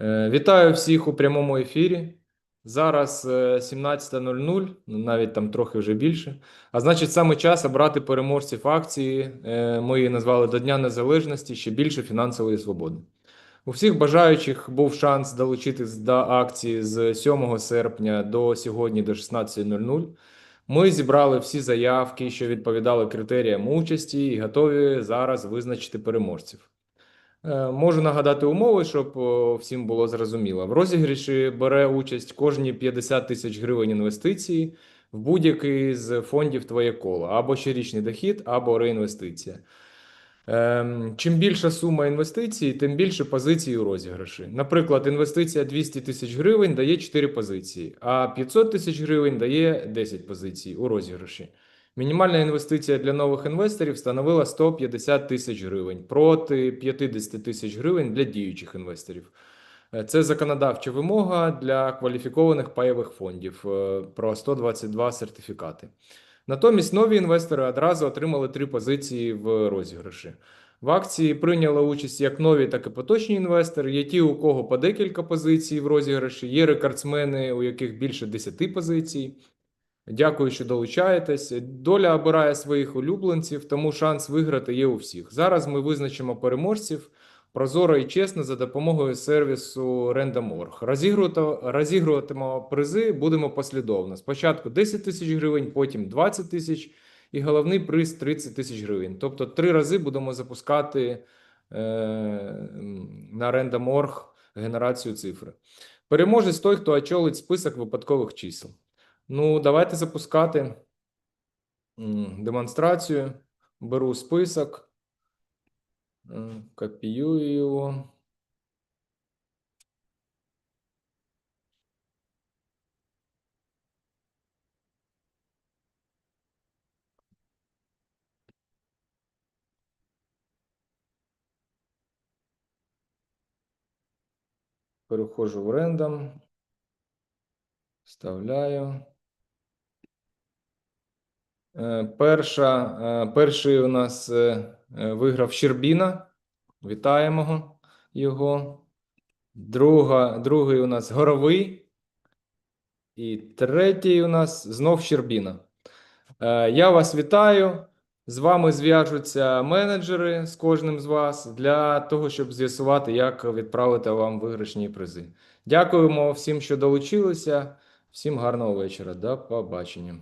Е, Вітаю всіх у прямому ефірі. Зараз е, 17.00, ну, навіть там трохи вже більше. А значить, саме час обрати переможців акції. Е, Ми її назвали до Дня Незалежності ще більше фінансової свободи. У всіх бажаючих був шанс долучитись до акції з 7 серпня до сьогодні, до 16.00. Ми зібрали всі заявки, що відповідали критеріям участі, і готові зараз визначити переможців. Е, Можу нагадати умови, щоб всім було зрозуміло. В розіграші бере участь кожні 50 тисяч гривень інвестиції в будь-який з фондів твоє коло, або щорічний дохід, або реінвестиція. Ем, Чим більша сума інвестицій, тим більше позицій у розіграші. Наприклад, інвестиція 200 тисяч гривень дає 4 позиції, а 500 тисяч гривень дає 10 позицій у розіграші. Мінімальна інвестиція для нових інвесторів становила 150 тисяч гривень проти 50 тисяч гривень для діючих інвесторів. Е, Це законодавча вимога для кваліфікованих паєвих фондів е, про 122 сертифікати. Натомість нові інвестори одразу отримали три позиції в розіграші. В акції прийняли участь як нові, так і поточні інвестори. Є ті, у кого по декілька позицій в розіграші, є рекордсмени, у яких більше 10 позицій. Дякую, що долучаєтесь. Доля обирає своїх улюбленців, тому шанс виграти є у всіх. Зараз ми визначимо переможців прозоро і чесно за допомогою сервісу Random.org. Розігрувати, розігруватимемо призи будемо послідовно. Спочатку 10 тисяч гривень, потім 20 тисяч і головний приз 30 тисяч гривень. Тобто три рази будемо запускати е, на Random.org генерацію цифри. Переможець той, хто очолить список випадкових чисел. Ну, давайте запускати демонстрацію. Беру список, копіюю його. Переходжу в рендом. Вставляю. Е, Перша, е, перший у нас е, виграв Щербіна. Вітаємо його. Друга, другий у нас Горовий. І третій у нас знов Щербіна. Я вас вітаю. З вами зв'яжуться менеджери з кожним з вас для того, щоб з'ясувати, як відправити вам виграшні призи. Дякуємо всім, що долучилися. Всім гарного вечора. До побачення.